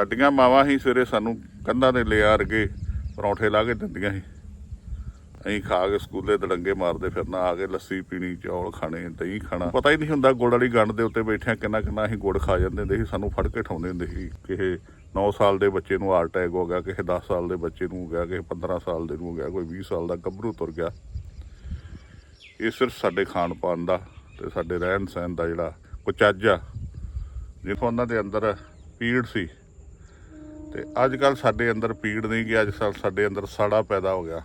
ਸਾਡੀਆਂ ਮਾਵਾਂ ਹੀ ਸਵੇਰੇ ਸਾਨੂੰ ਕੰਧਾਂ ਦੇ ਲਿਆ ਰਗੇ ਪਰੌਂਠੇ ਲਾ ਕੇ ਦਿੰਦੀਆਂ ਸੀ। ਅਸੀਂ ਖਾ ਕੇ ਸਕੂਲੇ ਦੜੰਗੇ ਮਾਰਦੇ ਫਿਰਨਾ, ਆ ਕੇ ਲੱਸੀ ਪੀਣੀ, ਚੌਲ ਖਾਣੇ, ਦਹੀਂ ਖਾਣਾ। ਪਤਾ ਹੀ ਨਹੀਂ ਹੁੰਦਾ ਗੁੜ ਵਾਲੀ ਗੰਢ ਦੇ ਉੱਤੇ ਬੈਠਿਆਂ ਕਿੰਨਾ ਕਿੰਨਾ ਅਸੀਂ ਗੁੜ ਖਾ ਜਾਂਦੇ ਹੁੰਦੇ ਸੀ, ਸਾਨੂੰ ਫੜ ਕੇ ਠਾਉਂਦੇ ਹੁੰਦੇ ਸੀ। ਕਿਸੇ 9 ਸਾਲ ਦੇ ਬੱਚੇ ਨੂੰ ਹਾਰਟ ਅਟੈਕ ਹੋ ਗਿਆ, ਕਿਸੇ 10 ਸਾਲ ਦੇ ਬੱਚੇ ਨੂੰ ਹੋ ਗਿਆ, ਕਿਸੇ 15 ਸਾਲ ਦੇ ਨੂੰ ਹੋ ਗਿਆ, ਕੋਈ 20 ਸਾਲ ਦਾ ਗੱਭਰੂ ਤੁਰ ਗਿਆ। ਇਹ ਸਿਰਫ ਸਾਡੇ ਖਾਣ ਪਾਣ ਦਾ ਤੇ ਸਾਡੇ ਰਹਿਣ ਸਹਿਣ ਦਾ ਜਿਹੜਾ ਕੁਚੱਜ ਆ। ਜਿੱਥੋਂ ਉਹਨਾਂ ਦੇ ਅੰਦਰ ਪੀੜ ਸੀ ਤੇ ਅੱਜ ਕੱਲ ਸਾਡੇ ਅੰਦਰ ਪੀੜ ਨਹੀਂ ਕਿ ਅੱਜ ਕੱਲ੍ਹ ਸਾਡੇ ਅੰਦਰ ਸਾੜਾ ਪੈਦਾ ਹੋ ਗਿਆ।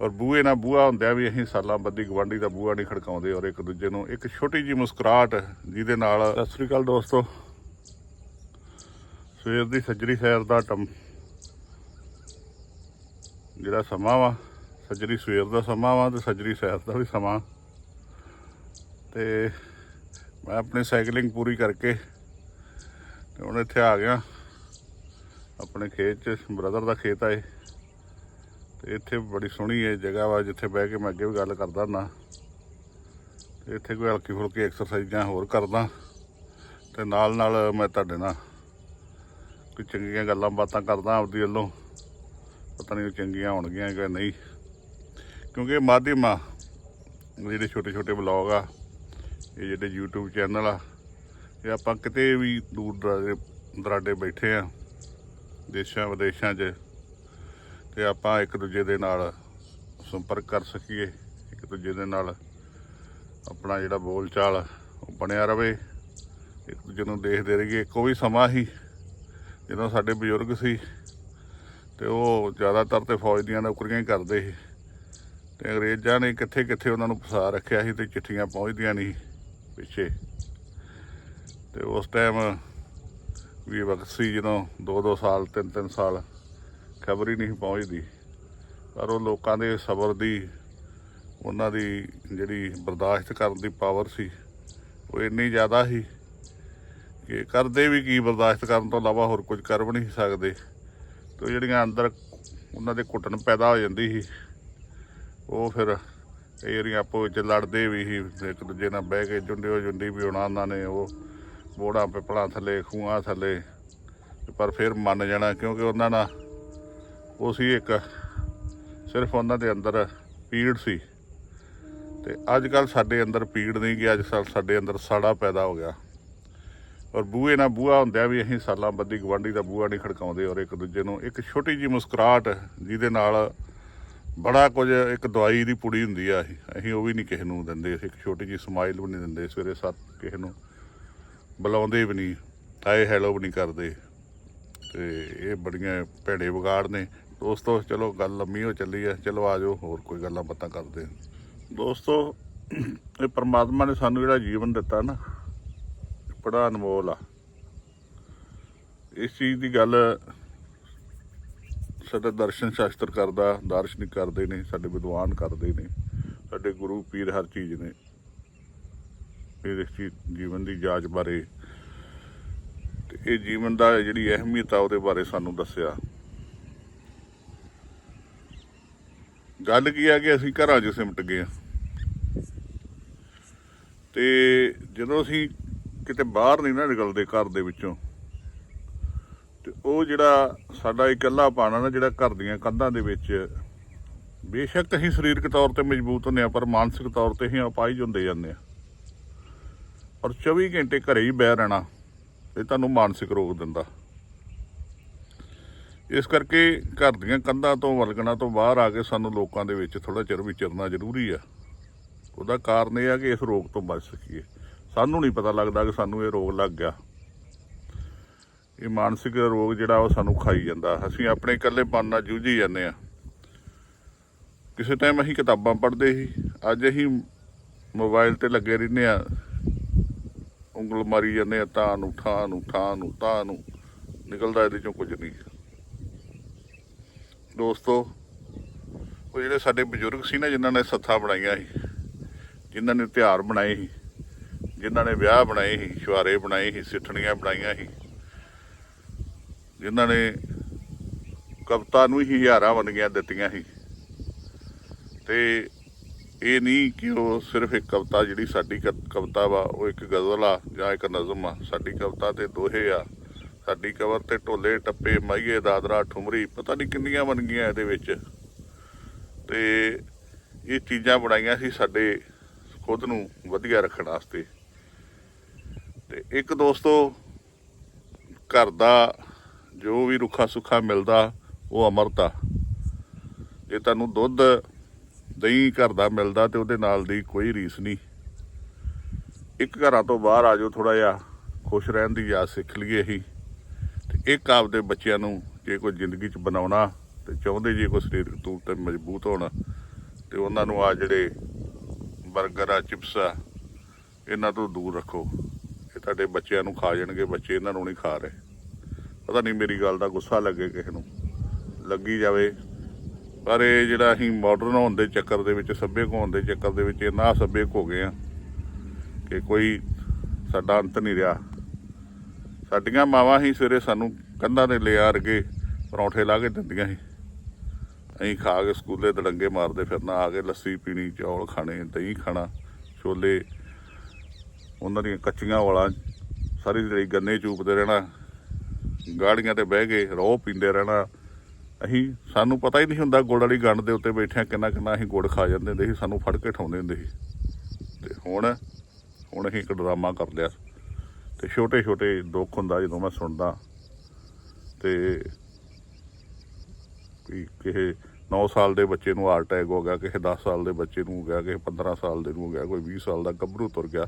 ਔਰ ਬੂਹੇ ਨਾਲ ਬੂਹਾ ਹੁੰਦਿਆ ਵੀ ਅਸੀਂ ਸਾਲਾਂ ਬੱਦੀ ਗਵਾਂਢੀ ਦਾ ਬੂਹਾ ਨਹੀਂ ਖੜਕਾਉਂਦੇ ਔਰ ਇੱਕ ਦੂਜੇ ਨੂੰ ਇੱਕ ਛੋਟੀ ਜੀ ਮੁਸਕਰਾਹਟ ਜਿਹਦੇ ਨਾਲ ਸਤਿ ਸ੍ਰੀ ਅਕਾਲ ਦੋਸਤੋ। ਸਵੇਰ ਦੀ ਸੱਜਰੀ ਸੈਰ ਦਾ ਟਮ ਜਿਹੜਾ ਸਮਾਂ ਵਾ ਸੱਜਰੀ ਸਵੇਰ ਦਾ ਸਮਾਂ ਵਾ ਤੇ ਸੱਜਰੀ ਸੈਰ ਦਾ ਵੀ ਸਮਾਂ। ਤੇ ਮੈਂ ਆਪਣੀ ਸਾਈਕਲਿੰਗ ਪੂਰੀ ਕਰਕੇ ਤੇ ਹੁਣ ਇੱਥੇ ਆ ਗਿਆ। ਆਪਣੇ ਖੇਤ 'ਚ ਬ੍ਰਦਰ ਦਾ ਖੇਤ ਆ ਇਹ। ਤੇ ਇੱਥੇ ਬੜੀ ਸੋਹਣੀ ਇਹ ਜਗ੍ਹਾ ਵਾ, ਜਿੱਥੇ ਬਹਿ ਕੇ ਮੈਂ ਅੱਗੇ ਵੀ ਗੱਲ ਕਰਦਾ ਹੁੰਦਾ। ਤੇ ਇੱਥੇ ਕੋਈ ਹਲਕੀ ਫੁਲਕੀ ਐਕਸਰਸਾਈਜ਼ਾਂ ਹੋਰ ਕਰਦਾ। ਤੇ ਨਾਲ ਨਾਲ ਮੈਂ ਤੁਹਾਡੇ ਨਾਲ ਕੋਈ ਚੰਗੀਆਂ ਗੱਲਾਂ ਬਾਤਾਂ ਕਰਦਾ ਆਪਦੀ ਵੱਲੋਂ। ਪਤਾ ਨਹੀਂ ਉਹ ਚੰਗੀਆਂ ਹੋਣਗੀਆਂ ਕਿ ਨਹੀਂ। ਕਿਉਂਕਿ ਮਾਧਿਅਮ ਆ। ਜਿਹੜੇ ਛੋਟੇ ਛੋਟੇ ਬਲੌਗ ਆ, ਇਹ ਜਿਹੜੇ YouTube ਚੈਨਲ ਆ, ਇਹ ਆਪਾਂ ਕਿਤੇ ਵੀ ਦੂਰ ਦਰਾਡੇ ਦਰਾਡੇ ਬੈਠੇ ਆ। ਦੇਸ਼ਾਂ ਵਿਦੇਸ਼ਾਂ 'ਚ ਤੇ ਆਪਾਂ ਇੱਕ ਦੂਜੇ ਦੇ ਨਾਲ ਸੰਪਰਕ ਕਰ ਸਕੀਏ। ਇੱਕ ਦੂਜੇ ਦੇ ਨਾਲ ਆਪਣਾ ਜਿਹੜਾ ਬੋਲਚਾਲ ਉਹ ਬਣਿਆ ਰਵੇ। ਇੱਕ ਦੂਜੇ ਨੂੰ ਦੇਖਦੇ ਰਹੀਏ। ਇੱਕੋ ਵੀ ਸਮਾਂ ਹੀ ਜਦੋਂ ਸਾਡੇ ਬਜ਼ੁਰਗ ਸੀ ਤੇ ਉਹ ਜ਼ਿਆਦਾਤਰ ਤੇ ਫੌਜ ਦੀਆਂ ਨੌਕਰੀਆਂ ਹੀ ਕਰਦੇ ਸੀ। ਤੇ ਅੰਗਰੇਜ਼ਾਂ ਨੇ ਕਿੱਥੇ ਕਿੱਥੇ ਉਹਨਾਂ ਨੂੰ ਫਸਾ ਰੱਖਿਆ ਸੀ ਤੇ ਚਿੱਠੀਆਂ ਪਹੁੰਚਦੀਆਂ ਨਹੀਂ ਪਿੱਛੇ। ਤੇ ਉਸ ਟਾਈਮ ਵੀ ਵਕਤ ਜਦੋਂ 2-2 ਸਾਲ 3-3 ਸਾਲ ਖਬਰ ਹੀ ਨਹੀਂ ਪਹੁੰਚਦੀ। ਪਰ ਉਹ ਲੋਕਾਂ ਦੇ ਸਬਰ ਦੀ, ਉਹਨਾਂ ਦੀ ਜਿਹੜੀ ਬਰਦਾਸ਼ਤ ਕਰਨ ਦੀ ਪਾਵਰ ਸੀ, ਉਹ ਇੰਨੀ ਜ਼ਿਆਦਾ ਸੀ ਕਿ ਕਰਦੇ ਵੀ ਕੀ ਬਰਦਾਸ਼ਤ ਕਰਨ ਤੋਂ ਇਲਾਵਾ ਹੋਰ ਕੁਝ ਕਰ ਵੀ ਨਹੀਂ ਸਕਦੇ। ਤੇ ਉਹ ਜਿਹੜੀਆਂ ਅੰਦਰ ਉਹਨਾਂ ਦੇ ਘੁੱਟਣ ਪੈਦਾ ਹੋ ਜਾਂਦੀ ਸੀ, ਉਹ ਫਿਰ ਇਹ ਜਿਹੜੀਆਂ ਆਪੋ ਵਿੱਚ ਲੜਦੇ ਵੀ ਸੀ, ਇੱਕ ਦੂਜੇ ਨਾਲ ਬਹਿ ਕੇ ਜੁੰਡਿਓ ਜੁੰਡੀ ਵੀ ਹੋਣਾ ਉਹਨਾਂ ਨੇ, ਉਹ ਬੋੜਾ ਪਿਪਲਾਂ ਥੱਲੇ, ਖੂਹਾਂ ਥੱਲੇ, ਪਰ ਫਿਰ ਮੰਨ ਜਾਣਾ, ਕਿਉਂਕਿ ਉਹਨਾਂ ਨਾਲ ਉਹ ਸੀ ਇੱਕ, ਸਿਰਫ ਉਹਨਾਂ ਦੇ ਅੰਦਰ ਪੀੜ ਸੀ। ਤੇ ਅੱਜ ਕੱਲ ਸਾਡੇ ਅੰਦਰ ਪੀੜ ਨਹੀਂ ਗਿਆ ਅੱਜ ਕੱਲ੍ਹ ਸਾਡੇ ਅੰਦਰ ਸਾੜਾ ਪੈਦਾ ਹੋ ਗਿਆ। ਔਰ ਬੂਹੇ ਨਾਲ ਬੂਹਾ ਹੁੰਦਿਆ ਵੀ ਅਸੀਂ ਸਾਲਾਂ ਬੱਦੀ ਗਵਾਂਢੀ ਦਾ ਬੂਹਾ ਨਹੀਂ ਖੜਕਾਉਂਦੇ ਔਰ ਇੱਕ ਦੂਜੇ ਨੂੰ ਇੱਕ ਛੋਟੀ ਜੀ ਮੁਸਕਰਾਹਟ, ਜਿਹਦੇ ਨਾਲ ਬੜਾ ਕੁਝ ਇੱਕ ਦਵਾਈ ਦੀ ਪੁੜੀ ਹੁੰਦੀ ਆ ਅਸੀਂ ਅਸੀਂ ਉਹ ਵੀ ਨਹੀਂ ਕਿਸੇ ਨੂੰ ਦਿੰਦੇ, ਅਸੀਂ ਇੱਕ ਛੋਟੀ ਜੀ ਸਮਾਈਲ ਵੀ ਨਹੀਂ ਦਿੰਦੇ, ਸਵੇਰੇ ਸੱਤ ਕਿਸੇ ਨੂੰ। ਬੁਲਾਉਂਦੇ ਵੀ ਨਹੀਂ ਹਾਏ ਹੈਲੋ ਵੀ ਨਹੀਂ ਕਰਦੇ। ਤੇ ਇਹ ਬੜੀਆਂ ਭੈੜੇ ਵਿਗਾੜ ਨੇ। ਦੋਸਤੋ, ਚਲੋ ਗੱਲ ਲੰਮੀ ਹੋ ਚੱਲੀ ਹੈ। ਚਲੋ ਆਜੋ ਹੋਰ ਕੋਈ ਗੱਲਾਂ ਬਾਤਾਂ ਕਰਦੇ ਦੋਸਤੋ, ਇਹ ਪਰਮਾਤਮਾ ਨੇ ਸਾਨੂੰ ਜਿਹੜਾ ਜੀਵਨ ਦਿੱਤਾ ਨਾ ਬੜਾ ਅਨਮੋਲ ਆ। ਇਸ ਚੀਜ਼ ਦੀ ਗੱਲ ਸਾਡਾ ਦਰਸ਼ਨ ਸ਼ਾਸਤਰ ਕਰਦਾ ਦਾਰਸ਼ਨਿਕ ਕਰਦੇ ਨੇ, ਸਾਡੇ ਵਿਦਵਾਨ ਕਰਦੇ ਨੇ, ਸਾਡੇ ਗੁਰੂ ਪੀਰ ਹਰ ਚੀਜ਼ ਨੇ। ਇਹਦੇ ਜੀਵਨ ਦੀ ਜਾਂਚ ਬਾਰੇ। ਤੇ ਇਹ ਜੀਵਨ ਦਾ ਜਿਹੜੀ ਅਹਿਮੀਅਤ ਆ, ਉਹਦੇ ਬਾਰੇ ਸਾਨੂੰ ਦੱਸਿਆ। ਗੱਲ ਕੀ ਆ ਕਿ ਅਸੀਂ ਘਰਾਂ 'ਚ ਸਿਮਟ ਗਏ ਆ ਤੇ ਜਦੋਂ ਅਸੀਂ ਕਿਤੇ ਬਾਹਰ ਨਹੀਂ ਨਾ ਨਿਕਲਦੇ ਘਰ ਦੇ ਵਿੱਚੋਂ, ਤੇ ਉਹ ਜਿਹੜਾ ਸਾਡਾ ਇਕੱਲਾ ਪਾਣਾ ਨਾ, ਜਿਹੜਾ ਘਰ ਦੀਆਂ ਕੰਧਾਂ ਦੇ ਵਿੱਚ, ਬੇਸ਼ੱਕ ਅਸੀਂ ਸਰੀਰਕ ਤੌਰ ਤੇ ਮਜ਼ਬੂਤ ਹੁੰਦੇ ਆ ਪਰ ਮਾਨਸਿਕ ਤੌਰ ਤੇ ਅਸੀਂ ਅਪਾਹਿਜ ਹੁੰਦੇ ਜਾਂਦੇ ਆ ਔਰ 24 ਘੰਟੇ ਘਰੇ ਹੀ ਬਹਿ ਰਹਿਣਾ, ਇਹ ਤੁਹਾਨੂੰ ਮਾਨਸਿਕ ਰੋਗ ਦਿੰਦਾ। ਇਸ ਕਰਕੇ ਘਰ ਦੀਆਂ ਕੰਧਾਂ ਤੋਂ ਵਲਗਣਾ ਤੋਂ ਬਾਹਰ ਆ ਕੇ ਸਾਨੂੰ ਲੋਕਾਂ ਦੇ ਵਿੱਚ ਥੋੜਾ ਚਿਰ ਵਿਚਰਨਾ ਜ਼ਰੂਰੀ ਆ। ਉਹਦਾ ਕਾਰਨ ਇਹ ਆ ਕਿ ਇਸ ਰੋਗ ਤੋਂ ਬਚ ਸਕੀਏ। ਸਾਨੂੰ ਨਹੀਂ ਪਤਾ ਲੱਗਦਾ ਕਿ ਸਾਨੂੰ ਇਹ ਰੋਗ ਲੱਗ ਗਿਆ। ਇਹ ਮਾਨਸਿਕ ਰੋਗ ਜਿਹੜਾ ਉਹ ਸਾਨੂੰ ਖਾਈ ਜਾਂਦਾ। ਅਸੀਂ ਆਪਣੇ ਇਕੱਲੇਪਨ ਨਾਲ ਜੂਝੀ ਜਾਂਦੇ ਆ ਕਿਸੇ ਟਾਈਮ ਅਸੀਂ ਕਿਤਾਬਾਂ ਪੜ੍ਹਦੇ ਸੀ। ਅੱਜ ਅਸੀਂ ਮੋਬਾਈਲ ਤੇ ਲੱਗੇ ਰਹਿੰਦੇ ਆ ਉਂਗਲ ਮਾਰੀ ਜਾਂਦੇ ਆ, ਤਾਂ ਨੂੰ ਠਾਂ ਨੂੰ ਠਾਂ ਨੂੰ, ਤਾਂ ਨੂੰ। ਨਿਕਲਦਾ ਇਹਦੇ ਚੋਂ ਕੁਝ ਨਹੀਂ। ਦੋਸਤੋ, ਉਹ ਜਿਹੜੇ ਸਾਡੇ ਬਜ਼ੁਰਗ ਸੀ ਨਾ, ਜਿਨ੍ਹਾਂ ਨੇ ਸੱਥਾਂ ਬਣਾਈਆਂ ਸੀ, ਜਿਨ੍ਹਾਂ ਨੇ ਤਿਉਹਾਰ ਬਣਾਏ ਸੀ, ਜਿਨ੍ਹਾਂ ਨੇ ਵਿਆਹ ਬਣਾਏ ਸੀ ਸ਼ੁਆਰੇ ਬਣਾਏ ਸੀ, ਸਿੱਠਣੀਆਂ ਬਣਾਈਆਂ ਸੀ, ਜਿਨ੍ਹਾਂ ਨੇ ਕਵਿਤਾ ਨੂੰ ਹੀ ਹਜ਼ਾਰਾਂ ਵੰਨਗੀਆਂ ਦਿੱਤੀਆਂ ਸੀ। ਤੇ ਇਹ ਨਹੀਂ ਕਿ ਉਹ ਸਿਰਫ ਇੱਕ ਕਵਿਤਾ ਜਿਹੜੀ ਸਾਡੀ ਕ- ਕਵਿਤਾ ਵਾ, ਉਹ ਇੱਕ ਗਜ਼ਲ ਆ ਜਾਂ ਇੱਕ ਨਜ਼ਮ ਆ। ਸਾਡੀ ਕਵਿਤਾ ਤੇ ਦੋਹੇ ਆ। ਸਾਡੀ ਕਵਰ ਤੇ ਢੋਲੇ ਟੱਪੇ ਮਾਈਏ ਦਾਦਰਾ, ਠੁਮਰੀ, ਪਤਾ ਨਹੀਂ ਕਿੰਨੀਆਂ ਬਣ ਗਈਆਂ ਇਹਦੇ ਵਿੱਚ। ਤੇ ਇਹ ਚੀਜ਼ਾਂ ਬਣਾਈਆਂ ਸੀ ਸਾਡੇ ਖੁਦ ਨੂੰ ਵਧੀਆ ਰੱਖਣ ਵਾਸਤੇ। ਤੇ ਇੱਕ ਦੋਸਤੋ, ਘਰ ਦਾ ਜੋ ਵੀ ਰੁੱਖਾ ਸੁੱਖਾ ਮਿਲਦਾ, ਉਹ ਅਮਰਤਾ ਜੇ ਤੁਹਾਨੂੰ ਦੁੱਧ ਦਹੀਂ ਘਰ ਦਾ ਮਿਲਦਾ ਤੇ ਉਹਦੇ ਨਾਲ ਦੀ ਕੋਈ ਰੀਸ ਨਹੀਂ। ਇੱਕ ਘਰਾਂ ਤੋਂ ਬਾਹਰ ਆ ਜਾਓ ਥੋੜਾ ਜਿਹਾ, ਖੁਸ਼ ਰਹਿਣ ਦੀ ਯਾਦ ਸਿੱਖ ਲਈਏ ਅਸੀਂ। ਤੇ ਇੱਕ ਆਪਦੇ ਬੱਚਿਆਂ ਨੂੰ ਜੇ ਕੋਈ ਜ਼ਿੰਦਗੀ 'ਚ ਬਣਾਉਣਾ ਤੇ ਚਾਹੁੰਦੇ ਜੇ ਕੋਈ ਸਰੀਰਕ ਤੌਰ ਤੇ ਮਜ਼ਬੂਤ ਹੋਣਾ, ਤੇ ਉਹਨਾਂ ਨੂੰ ਆ ਜਿਹੜੇ 버ਗਰ ਆ, ਚਿਪਸ ਆ, ਇਹਨਾਂ ਤੋਂ ਦੂਰ ਰੱਖੋ। ਇਹ ਤੁਹਾਡੇ ਬੱਚਿਆਂ ਨੂੰ ਖਾ ਜਾਣਗੇ, ਬੱਚੇ ਇਹਨਾਂ ਨੂੰ ਨਹੀਂ ਖਾ ਰਹੇ। ਪਤਾ ਨਹੀਂ ਮੇਰੀ ਗੱਲ ਦਾ ਗੁੱਸਾ ਲੱਗੇ ਕਿਸੇ ਨੂੰ। ਲੱਗੀ ਜਾਵੇ ਪਰ ਇਹ ਜਿਹੜਾ ਅਸੀਂ ਮਾਡਰਨ ਹੋਣ ਦੇ ਚੱਕਰ ਦੇ ਵਿੱਚ, ਸੱਭਿਅਕ ਹੋਣ ਦੇ ਚੱਕਰ ਦੇ ਵਿੱਚ ਇੰਨਾ ਸੱਭਿਅਕ ਹੋ ਗਏ ਆ ਕਿ ਕੋਈ ਸਾਡਾ ਅੰਤ ਨਹੀਂ ਰਿਹਾ। ਸਾਡੀਆਂ ਮਾਵਾਂ ਹੀ ਸਵੇਰੇ ਸਾਨੂੰ ਕੰਧਾਂ ਦੇ ਲਿਆ ਰਗੇ ਪਰੌਂਠੇ ਲਾ ਕੇ ਦਿੰਦੀਆਂ ਸੀ। ਅਸੀਂ ਖਾ ਕੇ ਸਕੂਲੇ ਦੜੰਗੇ ਮਾਰਦੇ ਫਿਰਨਾ, ਆ ਕੇ ਲੱਸੀ ਪੀਣੀ, ਚੌਲ ਖਾਣੇ, ਦਹੀਂ ਖਾਣਾ, ਛੋਲੇ, ਉਹਨਾਂ ਦੀਆਂ ਕੱਚੀਆਂ ਵਾਲਾਂ ਸਾਰੀ ਜਿਹੜੀ ਗੰਨੇ ਚੂਪਦੇ ਰਹਿਣਾ, ਗਾੜੀਆਂ ਤੇ ਬਹਿ ਕੇ ਰੋਹ ਪੀਂਦੇ ਰਹਿਣਾ ਅਸੀਂ, ਸਾਨੂੰ ਪਤਾ ਹੀ ਨਹੀਂ ਹੁੰਦਾ ਗੁੜ ਵਾਲੀ ਗੰਢ ਦੇ ਉੱਤੇ ਬੈਠਿਆਂ ਕਿੰਨਾ ਕਿੰਨਾ ਅਸੀਂ ਗੁੜ ਖਾ ਜਾਂਦੇ ਹੁੰਦੇ ਸੀ, ਸਾਨੂੰ ਫੜ ਕੇ ਠਾਉਂਦੇ ਹੁੰਦੇ ਸੀ। ਤੇ ਹੁਣ ਹੁਣ ਅਸੀਂ ਇੱਕ ਡਰਾਮਾ ਕਰ ਲਿਆ। ਤੇ ਛੋਟੇ ਛੋਟੇ ਦੁੱਖ ਹੁੰਦਾ ਜਦੋਂ ਮੈਂ ਸੁਣਦਾ। ਤੇ ਵੀ ਕਿਸੇ 9 ਸਾਲ ਦੇ ਬੱਚੇ ਨੂੰ ਹਾਰਟ ਅਟੈਕ ਹੋ ਗਿਆ, ਕਿਸੇ 10 ਸਾਲ ਦੇ ਬੱਚੇ ਨੂੰ ਹੋ ਗਿਆ, ਕਿਸੇ 15 ਸਾਲ ਦੇ ਨੂੰ ਹੋ ਗਿਆ, ਕੋਈ 20 ਸਾਲ ਦਾ ਗੱਭਰੂ ਤੁਰ ਗਿਆ।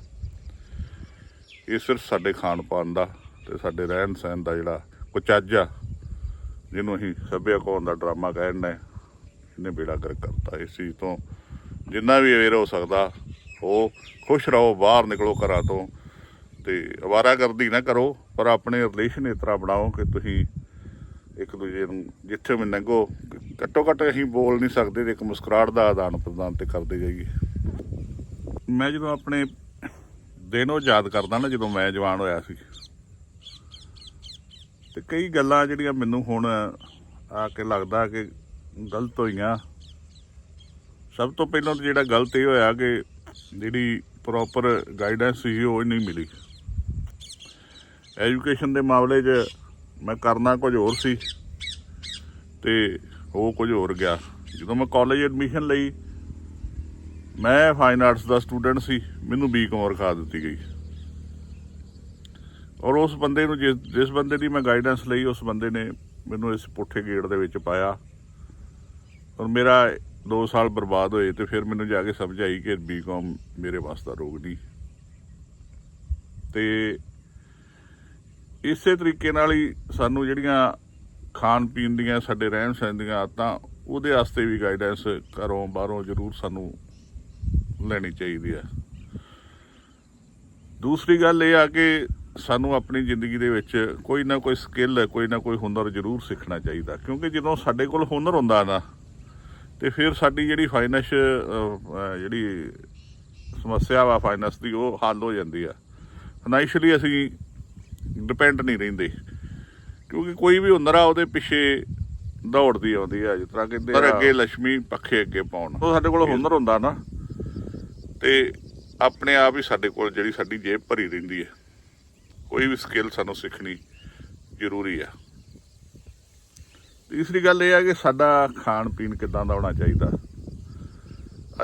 ਇਹ ਸਿਰਫ ਸਾਡੇ ਖਾਣ ਪਾਣ ਦਾ ਤੇ ਸਾਡੇ ਰਹਿਣ ਸਹਿਣ ਦਾ ਜਿਹੜਾ ਕੁਚੱਜ ਆ। ਜਿਹਨੂੰ ਅਸੀਂ ਸੱਭਿਅਕ ਹੋਣ ਦਾ ਡਰਾਮਾ ਕਹਿੰਦੇ ਨੇ ਇਹਨੇ ਬੇੜਾ ਕਰ ਕਰਤਾ। ਇਸ ਚੀਜ਼ ਤੋਂ ਜਿੰਨਾ ਵੀ ਅਵੇਅਰ ਹੋ ਸਕਦਾ, ਉਹ ਖੁਸ਼ ਰਹੋ, ਬਾਹਰ ਨਿਕਲੋ ਘਰਾਂ ਤੋਂ ਤੇ ਅਵਾਰਾਗਰਦੀ ਨਾ ਕਰੋ, ਪਰ ਆਪਣੇ ਰਿਲੇਸ਼ਨ ਇਸ ਤਰ੍ਹਾਂ ਬਣਾਓ ਕਿ ਤੁਸੀਂ ਇੱਕ ਦੂਜੇ ਨੂੰ ਜਿੱਥੇ ਵੀ ਲੰਘੋ ਘੱਟੋ ਘੱਟ ਅਸੀਂ ਬੋਲ ਨਹੀਂ ਸਕਦੇ ਤੇ ਇੱਕ ਮੁਸਕਰਾਹਟ ਦਾ ਆਦਾਨ ਪ੍ਰਦਾਨ ਤੇ ਕਰਦੇ ਜਾਈਏ। ਮੈਂ ਜਦੋਂ ਆਪਣੇ ਦਿਨ ਉਹ ਯਾਦ ਕਰਦਾ ਨਾ, ਜਦੋਂ ਮੈਂ ਜਵਾਨ ਹੋਇਆ ਸੀ ਤੇ ਕਈ ਗੱਲਾਂ ਜਿਹੜੀਆਂ ਮੈਨੂੰ ਹੁਣ ਆ ਕੇ ਲੱਗਦਾ ਕਿ ਗਲਤ ਹੋਈਆਂ। ਸਭ ਤੋਂ ਪਹਿਲਾਂ ਤਾਂ ਜਿਹੜਾ ਗਲਤ ਇਹ ਹੋਇਆ ਕਿ ਜਿਹੜੀ ਪ੍ਰੋਪਰ ਗਾਈਡੈਂਸ ਸੀ ਉਹ ਨਹੀਂ ਮਿਲੀ। ਐਜੂਕੇਸ਼ਨ ਦੇ ਮਾਮਲੇ 'ਚ ਮੈਂ ਕਰਨਾ ਕੁਝ ਹੋਰ ਸੀ ਤੇ ਉਹ ਕੁਝ ਹੋਰ ਗਿਆ। ਜਦੋਂ ਮੈਂ ਕਾਲਜ ਐਡਮਿਸ਼ਨ ਲਈ, ਮੈਂ ਫਾਈਨ ਆਰਟਸ ਦਾ ਸਟੂਡੈਂਟ ਸੀ, ਮੈਨੂੰ ਬੀਕਾਮ ਰਖਾ ਦਿੱਤੀ ਗਈ। ਔਰ ਉਸ ਬੰਦੇ ਨੂੰ ਜਿਸ ਜਿਸ ਬੰਦੇ ਦੀ ਮੈਂ ਗਾਈਡੈਂਸ ਲਈ ਉਸ ਬੰਦੇ ਨੇ ਮੈਨੂੰ ਇਸ ਪੁੱਠੇ ਗੇੜ ਦੇ ਵਿੱਚ ਪਾਇਆ। ਔਰ ਮੇਰਾ 2 ਸਾਲ ਬਰਬਾਦ ਹੋਏ ਤੇ ਫਿਰ ਮੈਨੂੰ ਜਾ ਕੇ ਸਮਝ ਆਈ ਕਿ ਬੀਕਾਮ ਮੇਰੇ ਵਾਸਤੇ ਰੋਗ ਨਹੀਂ। ਤੇ ਇਸੇ ਤਰੀਕੇ ਨਾਲ ਹੀ ਸਾਨੂੰ ਜਿਹੜੀਆਂ ਖਾਣ ਪੀਣ ਦੀਆਂ, ਸਾਡੇ ਰਹਿਣ ਸਹਿਣ ਦੀਆਂ ਆਦਤਾਂ, ਉਹਦੇ ਵਾਸਤੇ ਵੀ ਗਾਈਡੈਂਸ ਘਰੋਂ ਬਾਹਰੋਂ ਜ਼ਰੂਰ ਸਾਨੂੰ ਲੈਣੀ ਚਾਹੀਦੀ ਹੈ। ਦੂਸਰੀ ਗੱਲ ਇਹ ਆ ਕਿ ਸਾਨੂੰ ਆਪਣੀ ਜ਼ਿੰਦਗੀ ਦੇ ਵਿੱਚ ਕੋਈ ਨਾ ਕੋਈ ਸਕਿੱਲ ਕੋਈ ਨਾ ਕੋਈ ਹੁਨਰ ਜ਼ਰੂਰ ਸਿੱਖਣਾ ਚਾਹੀਦਾ। ਕਿਉਂਕਿ ਜਦੋਂ ਸਾਡੇ ਕੋਲ ਹੁਨਰ ਹੁੰਦਾ ਨਾ ਤੇ ਫਿਰ ਸਾਡੀ ਜਿਹੜੀ ਫਾਈਨੈਂਸ ਜਿਹੜੀ ਸਮੱਸਿਆ ਵਾ ਫਾਈਨੈਂਸ ਦੀ ਉਹ ਹੱਲ ਹੋ ਜਾਂਦੀ ਆ। ਫਾਈਨੈਂਸ਼ੀਅਲੀ ਅਸੀਂ ਡਿਪੈਂਡ ਨਹੀਂ ਰਹਿੰਦੇ। ਕਿਉਂਕਿ ਕੋਈ ਵੀ ਹੁਨਰ ਆ ਉਹਦੇ ਪਿੱਛੇ ਦੌੜਦੀ ਆਉਂਦੀ ਆ ਜਿਸ ਤਰ੍ਹਾਂ ਕਹਿੰਦੇ ਪਰ ਅੱਗੇ ਲక్ష్ਮੀ ਪੱਖੇ ਅੱਗੇ ਪਾਉਣ। ਉਹ ਸਾਡੇ ਕੋਲ ਹੁਨਰ ਹੁੰਦਾ ਨਾ ਤੇ ਆਪਣੇ ਆਪ ਹੀ ਸਾਡੇ ਕੋਲ ਜਿਹੜੀ ਸਾਡੀ ਜੇਬ ਭਰੀ ਰਹਿੰਦੀ ਹੈ ਕੋਈ ਵੀ ਸਕਿੱਲ ਸਾਨੂੰ ਸਿੱਖਣੀ ਜ਼ਰੂਰੀ ਆ। ਤੀਸਰੀ ਗੱਲ ਇਹ ਆ ਕਿ ਸਾਡਾ ਖਾਣ ਪੀਣ ਕਿਦਾਂ ਦਾ ਹੋਣਾ ਚਾਹੀਦਾ।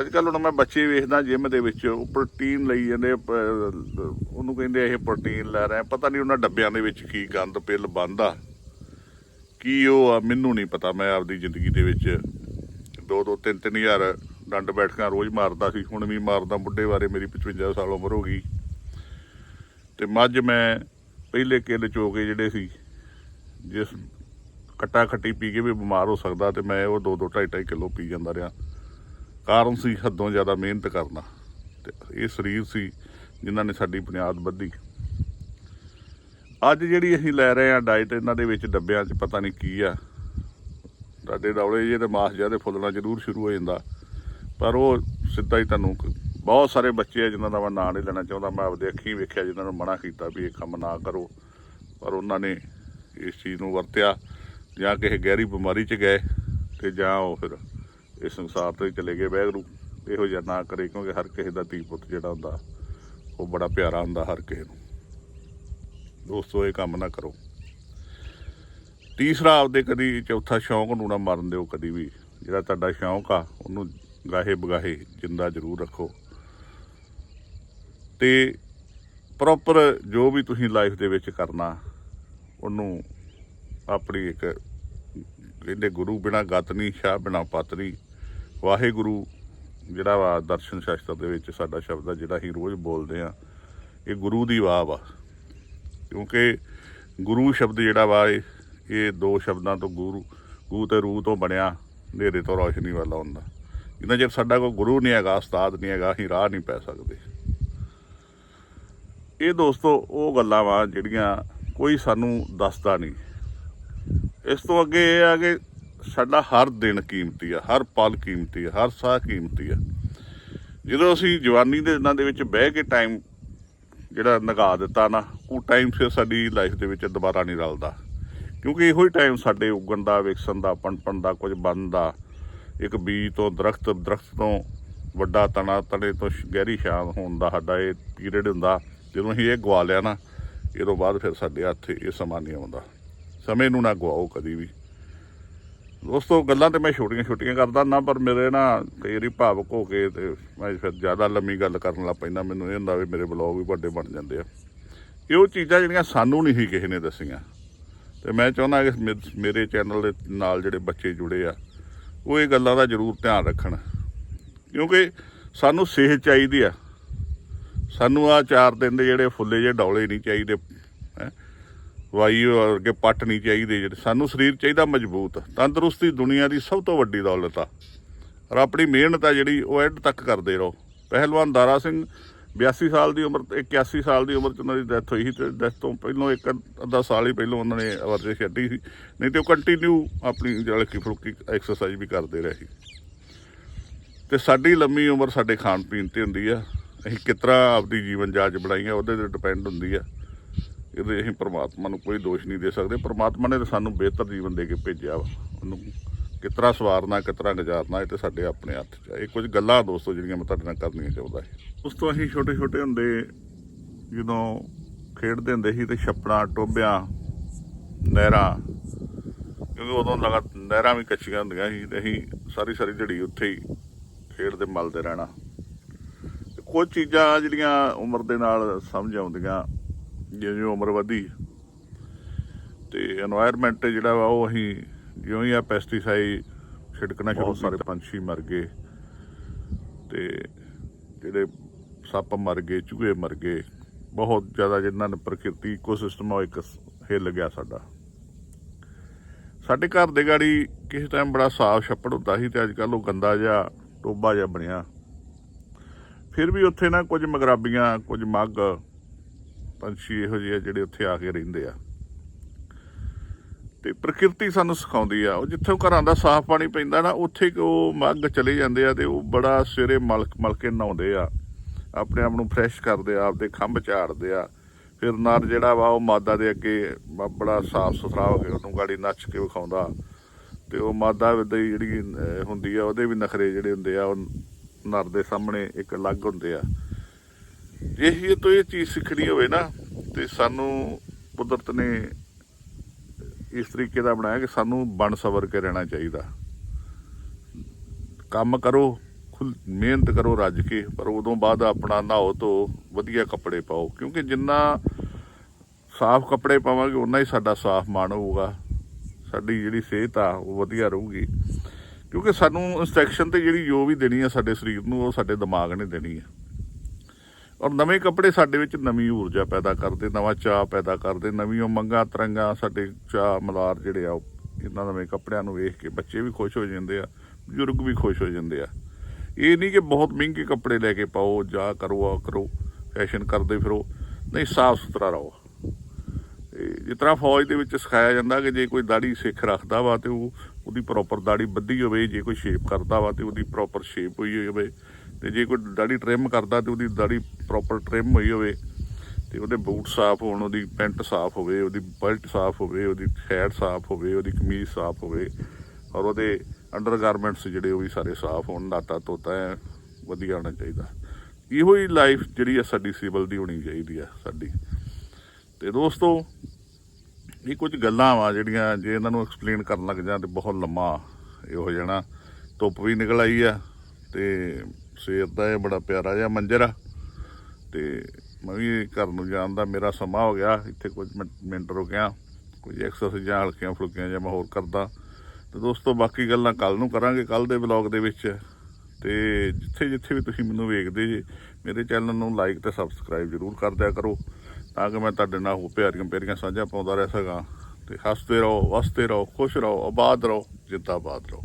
ਅੱਜ ਕੱਲ ਹੁਣ ਮੈਂ ਬੱਚੇ ਵੇਖਦਾ ਜਿਮ ਦੇ ਵਿੱਚ, ਉਹ ਪ੍ਰੋਟੀਨ ਲਈ ਜਾਂਦੇ ਉਹਨੂੰ ਕਹਿੰਦੇ ਇਹ ਪ੍ਰੋਟੀਨ ਲੈ ਰਹੇ। ਪਤਾ ਨਹੀਂ ਉਹਨਾਂ ਡੱਬਿਆਂ ਦੇ ਵਿੱਚ ਕੀ ਗੰਦ ਪਿੱਲ ਬੰਦਾ ਕੀ ਉਹ ਆ, ਮੈਨੂੰ ਨਹੀਂ ਪਤਾ। ਮੈਂ ਆਪਦੀ ਜ਼ਿੰਦਗੀ ਦੇ ਵਿੱਚ ਦੋ ਦੋ, ਤਿੰਨ ਤਿੰਨ ਹਜ਼ਾਰ ਡੰਡ ਬੈਠਕਾਂ ਰੋਜ਼ ਮਾਰਦਾ ਸੀ। ਹੁਣ ਵੀ ਮਾਰਦਾ। ਬੁੱਢੇ ਬਾਰੇ ਮੇਰੀ 55 ਸਾਲ ਉਮਰ ਹੋ ਗਈ। ਤੇ ਮੱਝ ਮੈਂ ਪਹਿਲੇ ਕਿੱਲ ਚੋਕੇ ਜਿਹੜੇ ਸੀ, ਜਿਸ ਖੱਟਾ ਖੱਟੀ ਪੀ ਕੇ ਵੀ ਬਿਮਾਰ ਹੋ ਸਕਦਾ ਤੇ ਮੈਂ ਉਹ 2 2 2.5 2.5 ਕਿਲੋ ਪੀ ਜਾਂਦਾ ਰਿਹਾ। ਕਾਰਨ ਸੀ ਹੱਦੋਂ ਜ਼ਿਆਦਾ ਮਿਹਨਤ ਕਰਨਾ ਤੇ ਇਹ ਸਰੀਰ ਸੀ ਜਿਨ੍ਹਾਂ ਨੇ ਸਾਡੀ ਬੁਨਿਆਦ ਬੱਧੀ ਅੱਜ ਜਿਹੜੀ ਅਸੀਂ ਲੈ ਰਹੇ ਆ ਡਾਈਟ ਇਹਨਾਂ ਦੇ ਵਿੱਚ ਡੱਬਿਆਂ 'ਚ ਪਤਾ ਨਹੀਂ ਕੀ ਆ। ਤੁਹਾਡੇ ਡੌਲੇ ਜੇ ਤੇ ਮਾਸ ਜਿਹਾ ਤੇ ਫੁੱਲਣਾ ਜ਼ਰੂਰ ਸ਼ੁਰੂ ਹੋ ਜਾਂਦਾ। ਪਰ ਉਹ ਸਿੱਧਾ ਹੀ ਤੁਹਾਨੂੰ ਬਹੁਤ ਸਾਰੇ ਬੱਚੇ ਆ ਜਿਨ੍ਹਾਂ ਦਾ ਮੈਂ ਨਾਂ ਨਹੀਂ ਲੈਣਾ ਚਾਹੁੰਦਾ। ਮੈਂ ਆਪਦੇ ਅੱਖੀਂ ਵੇਖਿਆ, ਜਿਨ੍ਹਾਂ ਨੂੰ ਮਨਾ ਕੀਤਾ ਵੀ ਇਹ ਕੰਮ ਨਾ ਕਰੋ। ਪਰ ਉਹਨਾਂ ਨੇ ਇਸ ਚੀਜ਼ ਨੂੰ ਵਰਤਿਆ, ਜਾਂ ਕਿਸੇ ਗਹਿਰੀ ਬਿਮਾਰੀ 'ਚ ਗਏ ਤੇ ਜਾਂ ਉਹ ਫਿਰ ਇਸ ਸੰਸਾਰ ਤੋਂ ਹੀ ਚਲੇ ਗਏ। ਵੈਗਰੂ ਇਹੋ ਜਿਹਾ ਨਾ ਕਰੇ, ਕਿਉਂਕਿ ਹਰ ਕਿਸੇ ਦਾ ਧੀ ਪੁੱਤ ਜਿਹੜਾ ਹੁੰਦਾ, ਉਹ ਬੜਾ ਪਿਆਰਾ ਹੁੰਦਾ ਹਰ ਕਿਸੇ ਨੂੰ। ਦੋਸਤੋ, ਇਹ ਕੰਮ ਨਾ ਕਰੋ। ਤੀਸਰਾ, ਆਪਦੇ ਕਦੀ ਚੌਥਾ ਸ਼ੌਂਕ ਨੂੰ ਨਾ ਮਰਨ ਦਿਓ ਕਦੀ ਵੀ। ਜਿਹੜਾ ਤੁਹਾਡਾ ਸ਼ੌਂਕ ਆ, ਉਹਨੂੰ ਗਾਹੇ ਬਗਾਹੇ ਜਿੰਦਾ ਜ਼ਰੂਰ ਰੱਖੋ। ਤੇ ਪ੍ਰੋਪਰ ਜੋ ਵੀ ਤੁਸੀਂ ਲਾਈਫ ਦੇ ਵਿੱਚ ਕਰਨਾ, ਉਹਨੂੰ ਆਪਣੀ ਇੱਕ ਕਹਿੰਦੇ ਗੁਰੂ ਬਿਨਾ ਗਤ ਨਹੀਂ, ਸ਼ਾਹ ਬਿਨਾ ਪਤ ਨਹੀਂ, ਵਾਹਿਗੁਰੂ ਜਿਹੜਾ ਵਾ ਦਰਸ਼ਨ ਸ਼ਾਸਤਰ ਦੇ ਵਿੱਚ ਸਾਡਾ ਸ਼ਬਦ ਆ, ਜਿਹੜਾ ਅਸੀਂ ਰੋਜ਼ ਬੋਲਦੇ ਆ, ਇਹ ਗੁਰੂ ਦੀ ਵਾਹ ਵਾ। ਕਿਉਂਕਿ ਗੁਰੂ ਸ਼ਬਦ ਜਿਹੜਾ ਵਾ, ਇਹ ਇਹ ਦੋ ਸ਼ਬਦਾਂ ਤੋਂ ਗੁਰੂ ਗੂ ਤੇ ਰੂਹ ਤੋਂ ਬਣਿਆ, ਹਨੇਰੇ ਤੋਂ ਰੋਸ਼ਨੀ ਵਾਲਾ ਹੁੰਦਾ ਜਿੰਨਾ ਚਿਰ ਸਾਡਾ ਕੋਈ ਗੁਰੂ ਨਹੀਂ ਹੈਗਾ, ਉਸਤਾਦ ਨਹੀਂ ਹੈਗਾ, ਅਸੀਂ ਰਾਹ ਨਹੀਂ ਪੈ ਸਕਦੇ। ਇਹ ਦੋਸਤੋ, ਉਹ ਗੱਲਾਂ ਵਾ ਜਿਹੜੀਆਂ ਕੋਈ ਸਾਨੂੰ ਦੱਸਦਾ ਨਹੀਂ। ਇਸ ਤੋਂ ਅੱਗੇ ਇਹ ਆ ਕਿ ਸਾਡਾ ਹਰ ਦਿਨ ਕੀਮਤੀ ਆ, ਹਰ ਪਲ ਕੀਮਤੀ ਆ, ਹਰ ਸਾਹ ਕੀਮਤੀ ਆ। ਜਦੋਂ ਅਸੀਂ ਜਵਾਨੀ ਦੇ ਦਿਨਾਂ ਦੇ ਵਿੱਚ ਬਹਿ ਕੇ ਟਾਈਮ ਜਿਹੜਾ ਨਗਾ ਦਿੱਤਾ ਨਾ, ਉਹ ਟਾਈਮ ਫਿਰ ਸਾਡੀ ਲਾਈਫ ਦੇ ਵਿੱਚ ਦੁਬਾਰਾ ਨਹੀਂ ਰਲਦਾ। ਕਿਉਂਕਿ ਇਹੋ ਹੀ ਟਾਈਮ ਸਾਡੇ ਉਗਣ ਦਾ ਵਿਕਸਣ ਦਾ, ਪਣਪਣ ਦਾ, ਕੁਝ ਬਣਨ ਦਾ, ਇੱਕ ਬੀਜ ਤੋਂ ਦਰਖਤ ਦਰਖਤ ਤੋਂ ਵੱਡਾ ਤਣਾ, ਤਣੇ ਤੋਂ ਸ਼- ਗਹਿਰੀ ਛਾਂ ਹੋਣ ਦਾ ਸਾਡਾ ਇਹ ਪੀਰੀਅਡ ਹੁੰਦਾ। ਜਦੋਂ ਅਸੀਂ ਇਹ ਗਵਾ ਲਿਆ ਨਾ ਇਹ ਤੋਂ ਬਾਅਦ ਫਿਰ ਸਾਡੇ ਹੱਥ ਇਹ ਸਮਾਂ ਨਹੀਂ ਆਉਂਦਾ। ਸਮੇਂ ਨੂੰ ਨਾ ਗਵਾਓ ਕਦੀ ਵੀ। ਦੋਸਤੋ, ਗੱਲਾਂ ਤੇ ਮੈਂ ਛੋਟੀਆਂ ਛੋਟੀਆਂ ਕਰਦਾ ਨਾ, ਪਰ ਮੇਰੇ ਨਾ ਕਈ ਵਾਰੀ ਭਾਵਕ ਹੋ ਕੇ ਤੇ ਮੈਂ ਫਿਰ ਜ਼ਿਆਦਾ ਲੰਮੀ ਗੱਲ ਕਰਨ ਲੱਗ ਪੈਂਦਾ। ਮੈਨੂੰ ਇਹ ਹੁੰਦਾ ਵੀ ਮੇਰੇ ਬਲੌਗ ਵੀ ਵੱਡੇ ਬਣ ਜਾਂਦੇ ਆ। ਇਹ ਉਹ ਚੀਜ਼ਾਂ ਜਿਹੜੀਆਂ ਸਾਨੂੰ ਨਹੀਂ ਸੀ ਕਿਸੇ ਨੇ ਦੱਸੀਆਂ। ਤੇ ਮੈਂ ਚਾਹੁੰਦਾ ਕਿ ਮੇ- ਮੇਰੇ ਚੈਨਲ ਦੇ ਨਾਲ ਜਿਹੜੇ ਬੱਚੇ ਜੁੜੇ ਆ, ਉਹ ਇਹ ਗੱਲਾਂ ਦਾ ਜ਼ਰੂਰ ਧਿਆਨ ਰੱਖਣ। ਕਿਉਂਕਿ ਸਾਨੂੰ ਸਿਹਤ ਚਾਹੀਦੀ ਆ। ਸਾਨੂੰ ਆ ਚਾਰ ਦਿਨ ਦੇ ਜਿਹੜੇ ਫੁੱਲੇ ਜੇ ਡੌਲੇ ਨਹੀਂ ਚਾਹੀਦੇ, ਹੈਂ? ਵਾਈ ਅੱਗੇ ਪੱਟ ਨਹੀਂ ਚਾਹੀਦੇ ਜਿਹੜੇ। ਸਾਨੂੰ ਸਰੀਰ ਚਾਹੀਦਾ ਮਜ਼ਬੂਤ। ਤੰਦਰੁਸਤੀ ਦੁਨੀਆ ਦੀ ਸਭ ਤੋਂ ਵੱਡੀ ਦੌਲਤ ਆ। ਔਰ ਆਪਣੀ ਮਿਹਨਤ ਆ ਜਿਹੜੀ, ਉਹ ਐਂਡ ਤੱਕ ਕਰਦੇ ਰਹੋ। ਪਹਿਲਵਾਨ ਦਾਰਾ ਸਿੰਘ 82 ਸਾਲ ਦੀ ਉਮਰ ਤੇ 81 ਸਾਲ ਦੀ ਉਮਰ ਚ ਉਹਨਾਂ ਦੀ ਡੈਥ ਹੋਈ ਸੀ ਤੇ ਡੈਥ ਤੋਂ ਪਹਿਲਾਂ ਇੱਕ ਅੱਧਾ ਸਾਲ ਹੀ ਪਹਿਲਾਂ ਉਹਨਾਂ ਨੇ ਵਰਜਿਸ਼ ਛੱਡੀ ਸੀ। ਨਹੀਂ ਤੇ ਉਹ ਕੰਟੀਨਿਊ ਆਪਣੀ ਹਲਕੀ ਫੁਲਕੀ ਐਕਸਰਸਾਈਜ਼ ਵੀ ਕਰਦੇ ਰਹੇ ਸੀ। ਤੇ ਸਾਡੀ ਲੰਮੀ ਉਮਰ ਸਾਡੇ ਖਾਣ ਪੀਣ ਤੇ ਹੁੰਦੀ ਆ। ਅਸੀਂ ਕਿਤਰਾ ਆਪਦੀ ਜੀਵਨ ਜਾਂਚ ਬਣਾਈ ਆ ਉਹਦੇ ਤੇ ਡਿਪੈਂਡ ਹੁੰਦੀ ਆ। ਇਹਦੇ ਅਸੀਂ ਪ੍ਰਮਾਤਮਾ ਨੂੰ ਕੋਈ ਦੋਸ਼ ਨਹੀਂ ਦੇ ਸਕਦੇ। ਪ੍ਰਮਾਤਮਾ ਨੇ ਤਾਂ ਸਾਨੂੰ ਬਿਹਤਰ ਜੀਵਨ ਦੇ ਕੇ ਭੇਜਿਆ ਵਾ। ਉਹਨੂੰ ਕਿਤਰਾ ਸਵਾਰਨਾ ਕਿਤਰਾ ਗੁਜ਼ਾਰਨਾ, ਇਹ ਤੇ ਸਾਡੇ ਆਪਣੇ ਹੱਥ 'ਚ ਆ। ਇਹ ਕੁਝ ਗੱਲਾਂ ਦੋਸਤੋ ਜਿਹੜੀਆਂ ਮੈਂ ਤੁਹਾਡੇ ਨਾਲ ਕਰਨੀਆਂ ਚਾਹੁੰਦਾ ਸੀ। ਉਸ ਤੋਂ ਅਸੀਂ ਛੋਟੇ ਛੋਟੇ ਹੁੰਦੇ ਜਦੋਂ ਖੇਡਦੇ ਹੁੰਦੇ ਸੀ ਤੇ ਛੱਪੜਾਂ ਟੋਬਿਆਂ ਨਹਿਰਾਂ, ਕਿਉਂਕਿ ਉਦੋਂ ਲਗਾ, ਨਹਿਰਾਂ ਵੀ ਕੱਚੀਆਂ ਹੁੰਦੀਆਂ ਸੀ ਤੇ ਅਸੀਂ ਸਾਰੀ ਸਾਰੀ ਦਿਹਾੜੀ ਉੱਥੇ ਹੀ ਖੇਡਦੇ, ਮਲਦੇ ਰਹਿਣਾ। ਕੁਝ ਚੀਜ਼ਾਂ ਜਿਹੜੀਆਂ ਉਮਰ ਦੇ ਨਾਲ ਸਮਝ ਆਉਂਦੀਆਂ ਜਿਵੇਂ ਉਮਰ ਵਧੀ ਤੇ এনवायरमेंट ਜਿਹੜਾ ਵਾ ਉਹ ਅਸੀਂ ਜਿਉਂ ਹੀ ਆ ਪੈਸਟੀਸਾਈਡ ਛਿੜਕਣਾ ਸ਼ੁਰੂ ਸਾਰੇ ਪੰਛੀ ਮਰ ਗਏ ਤੇ ਜਿਹੜੇ ਸੱਪ ਮਰ ਗਏ ਚੂਹੇ ਮਰ ਗਏ ਬਹੁਤ ਜ਼ਿਆਦਾ ਜਿਨ੍ਹਾਂ ਨੇ ਪ੍ਰਕਿਰਤੀ ਇਕੋਸਿਸਟਮ ਉਹ ਇੱਕ ਹਿੱਲ ਗਿਆ ਸਾਡਾ। ਸਾਡੇ ਘਰ ਦੇ ਗਾੜੀ ਕਿਸੇ ਟਾਈਮ ਬੜਾ ਸਾਫ਼ ਛੱਪੜ ਹੁੰਦਾ ਸੀ ਤੇ ਅੱਜ ਕੱਲ ਉਹ ਗੰਦਾ ਜਿਹਾ ਟੋਬਾ ਜਿਹਾ ਬਣਿਆ। ਫਿਰ ਵੀ ਉੱਥੇ ਨਾ ਕੁਝ ਮਗਰਾਬੀਆਂ, ਕੁਝ ਮੱਗ, ਪੰਛੀ ਇਹੋ ਜਿਹੇ ਆ ਜਿਹੜੇ ਉੱਥੇ ਆ ਕੇ ਰਹਿੰਦੇ ਆ। ਤੇ ਪ੍ਰਕਿਰਤੀ ਸਾਨੂੰ ਸਿਖਾਉਂਦੀ ਆ। ਉਹ ਜਿੱਥੇ ਉਹ ਘਰਾਂ ਦਾ ਸਾਫ਼ ਪਾਣੀ ਪੈਂਦਾ ਨਾ, ਉੱਥੇ ਉਹ ਮੱਗ ਚਲੇ ਜਾਂਦੇ ਆ ਤੇ ਉਹ ਬੜਾ ਸਵੇਰੇ ਮਲਕ, ਮਲਕੇ ਨਹਾਉਂਦੇ ਆ। ਆਪਣੇ ਆਪ ਨੂੰ ਫਰੈਸ਼ ਕਰਦੇ ਆ, ਆਪਦੇ ਖੰਭ ਝਾੜਦੇ ਆ। ਫਿਰ ਨਰ ਜਿਹੜਾ ਵਾ, ਉਹ ਮਾਦਾ ਦੇ ਅੱਗੇ ਬੜਾ ਸਾਫ਼ ਸੁਥਰਾ ਹੋ ਕੇ ਉਹਨੂੰ ਗਾੜੀ ਨੱਚ ਕੇ ਵਿਖਾਉਂਦਾ। ਤੇ ਉਹ ਮਾਦਾ ਦੀ ਜਿਹੜੀ ਹੁੰਦੀ ਆ, ਉਹਦੇ ਵੀ ਨਖਰੇ ਜਿਹੜੇ ਹੁੰਦੇ ਆ, ਉਹ ਨਰ ਦੇ ਸਾਹਮਣੇ ਇੱਕ ਅਲੱਗ ਹੁੰਦੇ ਆ। ਜੇ ਇਹ ਤੋਂ ਇਹ ਚੀਜ਼ ਸਿੱਖਣੀ ਹੋਵੇ ਨਾ, ਤੇ ਸਾਨੂੰ ਕੁਦਰਤ ਨੇ ਇਸ ਤਰੀਕੇ ਦਾ ਬਣਾਇਆ ਕਿ ਸਾਨੂੰ ਬਣ ਸਵਰ ਕੇ ਰਹਿਣਾ ਚਾਹੀਦਾ। ਕੰਮ ਕਰੋ, ਖੁੱਲ, ਮਿਹਨਤ ਕਰੋ ਰੱਜ ਕੇ, ਪਰ ਉਦੋਂ ਬਾਅਦ ਆਪਣਾ ਨਹਾਓ ਧੋ, ਵਧੀਆ ਕੱਪੜੇ ਪਾਓ, ਕਿਉਂਕਿ ਜਿੰਨਾ ਸਾਫ਼ ਕੱਪੜੇ ਪਾਵਾਂਗੇ ਉਨਾ ਹੀ ਸਾਡਾ ਸਾਫ਼ ਮਨ ਹੋਊਗਾ। ਸਾਡੀ ਜਿਹੜੀ ਸਿਹਤ ਆ, ਉਹ ਵਧੀਆ ਰਹੂਗੀ। ਕਿਉਂਕਿ ਸਾਨੂੰ ਇਨਸਟਰਕਸ਼ਨ ਤੇ ਜਿਹੜੀ ਜੋ ਵੀ ਦੇਣੀ ਆ ਸਾਡੇ ਸਰੀਰ ਨੂੰ, ਉਹ ਸਾਡੇ ਦਿਮਾਗ ਨੇ ਦੇਣੀ ਆ। ਔਰ ਨਵੇਂ ਕੱਪੜੇ ਸਾਡੇ ਵਿੱਚ ਨਵੀਂ ਊਰਜਾ ਪੈਦਾ ਕਰਦੇ, ਨਵਾਂ ਚਾਹ ਪੈਦਾ ਕਰਦੇ ਨਵੀਂ ਉਮੰਗਾਂ ਤਰੰਗਾਂ ਸਾਡੇ ਚਾਹ ਮਲਾਰ ਜਿਹੜੇ ਆ, ਉਹ ਇਹਨਾਂ ਨਵੇਂ ਕੱਪੜਿਆਂ ਨੂੰ ਵੇਖ ਕੇ ਬੱਚੇ ਵੀ ਖੁਸ਼ ਹੋ ਜਾਂਦੇ ਆ, ਬਜ਼ੁਰਗ ਵੀ ਖੁਸ਼ ਹੋ ਜਾਂਦੇ ਆ। ਇਹ ਨਹੀਂ ਕਿ ਬਹੁਤ ਮਹਿੰਗੇ ਕੱਪੜੇ ਲੈ ਕੇ ਪਾਓ, ਜਾ ਕਰੋ, ਆ ਕਰੋ ਫੈਸ਼ਨ ਕਰਦੇ ਫਿਰੋ, ਨਹੀਂ, ਸਾਫ਼ ਸੁਥਰਾ ਰਹੋ। ਤੇ ਜਿਸ ਤਰ੍ਹਾਂ ਫੌਜ ਦੇ ਵਿੱਚ ਸਿਖਾਇਆ ਜਾਂਦਾ ਕਿ ਜੇ ਕੋਈ ਦਾੜੀ ਸਿੱਖ ਰੱਖਦਾ ਵਾ ਤੇ ਉਹ ਉਹਦੀ ਪ੍ਰੋਪਰ ਦਾੜੀ ਬੱਧੀ ਹੋਵੇ, ਜੇ ਕੋਈ ਸ਼ੇਪ ਕਰਦਾ ਵਾ ਤੇ ਉਹਦੀ ਪ੍ਰੋਪਰ ਸ਼ੇਪ ਹੋਈ ਹੋਵੇ ਤੇ ਜੇ ਕੋਈ ਦਾੜੀ ਟ੍ਰਿਮ ਕਰਦਾ ਤੇ ਉਹਦੀ ਦਾੜੀ ਪ੍ਰੋਪਰ ਟ੍ਰਿਮ ਹੋਈ ਹੋਵੇ ਤੇ ਉਹਦੇ ਬੂਟ ਸਾਫ਼ ਹੋਣ, ਉਹਦੀ ਪੈਂਟ ਸਾਫ਼ ਹੋਵੇ, ਉਹਦੀ ਬੈਲਟ ਸਾਫ਼ ਹੋਵੇ, ਉਹਦੀ ਸ਼ਰਟ ਸਾਫ਼ ਹੋਵੇ, ਉਹਦੀ ਕਮੀਜ਼ ਸਾਫ਼ ਹੋਵੇ ਔਰ ਉਹਦੇ ਅੰਡਰਗਾਰਮੈਂਟਸ ਜਿਹੜੇ ਉਹ ਵੀ ਸਾਰੇ ਸਾਫ਼ ਹੋਣ, ਨਾਤਾ ਤੋਤਾ ਐ ਵਧੀਆ ਹੋਣਾ ਚਾਹੀਦਾ। ਇਹੋ ਹੀ ਲਾਈਫ ਜਿਹੜੀ ਆ ਸਾਡੀ ਸਿਵਲ ਦੀ ਹੋਣੀ ਚਾਹੀਦੀ ਆ ਸਾਡੀ। ਤੇ ਦੋਸਤੋ ਇਹ ਕੁਝ ਗੱਲਾਂ ਵਾ ਜਿਹੜੀਆਂ ਜੇ ਇਹਨਾਂ ਨੂੰ ਐਕਸਪਲੇਨ ਕਰਨ ਲੱਗ ਜਾਂ ਤੇ ਬਹੁਤ ਲੰਮਾ ਇਹ ਹੋ ਜਾਣਾ ਧੁੱਪ ਵੀ ਨਿਕਲ ਆਈ ਆ ਤੇ ਸਵੇਰ ਦਾ ਇਹ ਬੜਾ ਪਿਆਰਾ ਜਿਹਾ ਮੰਜ਼ਰ ਆ ਤੇ ਮੈਂ ਵੀ ਘਰ ਨੂੰ ਜਾਣ ਦਾ ਮੇਰਾ ਸਮਾਂ ਹੋ ਗਿਆ, ਇੱਥੇ ਕੁਝ ਮਿੰਟ- ਮਿੰਟ ਰੁਕਿਆ, ਕੁਝ ਐਕਸਰਸਾਈਜ਼ਾਂ ਹਲਕੀਆਂ ਫੁਲਕੀਆਂ ਜਾਂ ਮੈਂ ਹੋਰ ਕਰਦਾ। ਤੇ ਦੋਸਤੋ, ਬਾਕੀ ਗੱਲਾਂ ਕੱਲ ਨੂੰ ਕਰਾਂਗੇ, ਕੱਲ ਦੇ ਵਲੌਗ ਦੇ ਵਿੱਚ। ਤੇ ਜਿੱਥੇ ਜਿੱਥੇ ਵੀ ਤੁਸੀਂ ਮੈਨੂੰ ਵੇਖਦੇ ਜੇ, ਮੇਰੇ ਚੈਨਲ ਨੂੰ ਲਾਈਕ ਤੇ ਸਬਸਕ੍ਰਾਈਬ ਜ਼ਰੂਰ ਕਰ ਦਿਆ ਕਰੋ। ਤਾਂ ਕਿ ਮੈਂ ਤੁਹਾਡੇ ਨਾਲ ਹੋ ਪਿਆਰੀਆਂ ਪਿਆਰੀਆਂ ਸਾਂਝਾ ਪਾਉਂਦਾ ਰਹਿ ਸਕਾਂ ਤੇ ਹੱਸਦੇ ਰਹੋ, ਵਸਦੇ ਰਹੋ, ਖੁਸ਼ ਰਹੋ, ਆਬਾਦ ਰਹੋ, ਜਿੰਦਾਬਾਦ ਰਹੋ।